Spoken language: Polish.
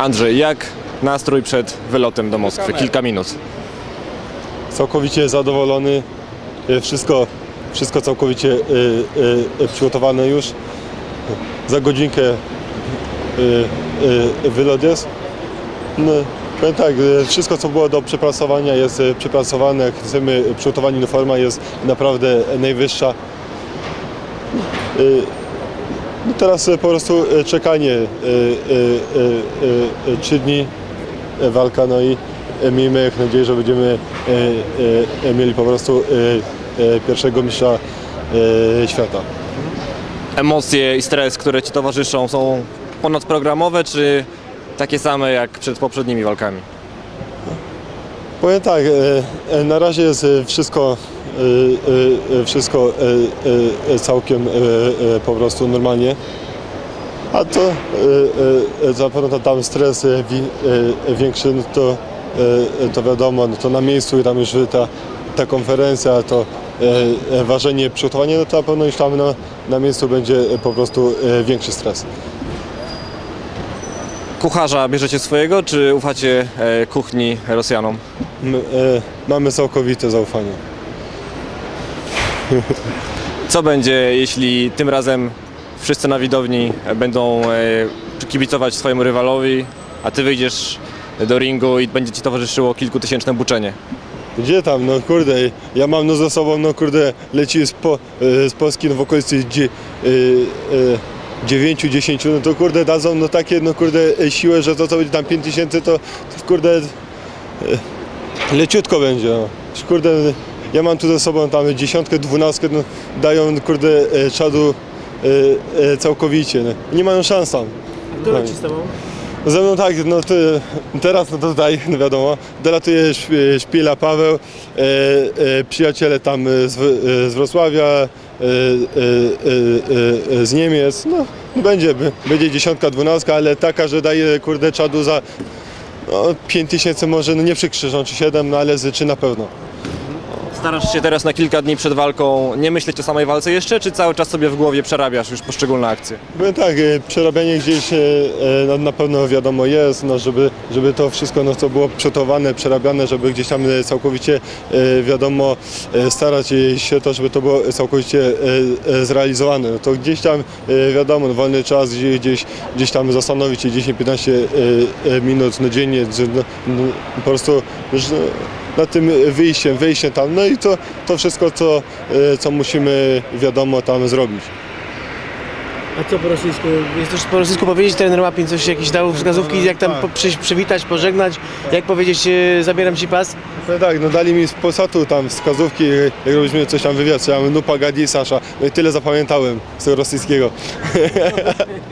Andrzej, jak nastrój przed wylotem do Moskwy? Kilka minut. całkowicie zadowolony. E, Wszystko, wszystko całkowicie e, e, przygotowane już. Za godzinkę e, e, wylot jest. No, powiem tak, wszystko co było do przepracowania jest przepracowane. Chcemy przygotowanie uniforma jest naprawdę najwyższa. No teraz e, po prostu e, czekanie. e, Trzy dni walka, no i miejmy nadzieję, że będziemy mieli po prostu pierwszego mistrza świata. Emocje i stres, które Ci towarzyszą są ponadprogramowe, czy takie same jak przed poprzednimi walkami? Powiem tak, na razie jest wszystko, wszystko e, e, całkiem e, e, po prostu normalnie. A to zapewne tam stres wi, większy, no to, to wiadomo, no to na miejscu i tam już ta, ta konferencja, to ważenie, przygotowanie, no to na pewno już tam na, na miejscu będzie po prostu większy stres. Kucharza bierzecie swojego, czy ufacie e, kuchni Rosjanom? My, e, mamy całkowite zaufanie. Co będzie, jeśli tym razem wszyscy na widowni będą e, kibicować swojemu rywalowi, a Ty wyjdziesz do ringu i będzie Ci towarzyszyło kilkutysięczne buczenie? Gdzie tam, no kurde, ja mam no ze sobą, no kurde, leci z, po, e, z Polski no w okolicy dzie, e, e, 9-10, no to kurde dadzą no takie, no kurde e, siłę, że to co będzie tam 5 tysięcy, to, to kurde leciutko będzie, no. Kurde, ja mam tu ze sobą tam dziesiątkę, dwunastkę, no dają kurde e, czadu e, e, całkowicie, no. nie mają szans tam. Kto leci z tobą? Ze mną tak, no to teraz no to tutaj, no wiadomo, dolatuje Szp- Szpila Paweł, e, e, przyjaciele tam e, z, e, z Wrocławia, e, e, e, e, z Niemiec, no będzie, będzie dziesiątka, dwunastka, ale taka, że daje kurde czadu za no, 5 tysięcy może, no nie przykrzyżą, czy 7, no ale z trzy na pewno. Starasz się teraz na kilka dni przed walką nie myśleć o samej walce jeszcze, czy cały czas sobie w głowie przerabiasz już poszczególne akcje? Powiem tak, e, przerabianie gdzieś e, e, na- na pewno wiadomo jest, no żeby, żeby to wszystko no, co było przygotowane, przerabiane, żeby gdzieś tam całkowicie wiadomo starać się to, żeby to było całkowicie zrealizowane. No to gdzieś tam wiadomo, no, wolny czas gdzieś, gdzieś, tam zastanowić się 10-15 e, e, minut no, dziennie, no, no, po prostu że, nad tym wyjściem, wyjściem tam, no i to, to wszystko, co, e, co musimy wiadomo tam zrobić. A co po rosyjsku? Jest po rosyjsku powiedzieć? Trener Łapin coś jakieś dał wskazówki, jak tam po, przy, przywitać, pożegnać? Jak powiedzieć, e, zabieram ci pas? No tak, no dali mi z Polsatu tam wskazówki, jak robiliśmy coś tam wywiad, ja mówię, no pagadi Sasza, no i tyle zapamiętałem z tego rosyjskiego.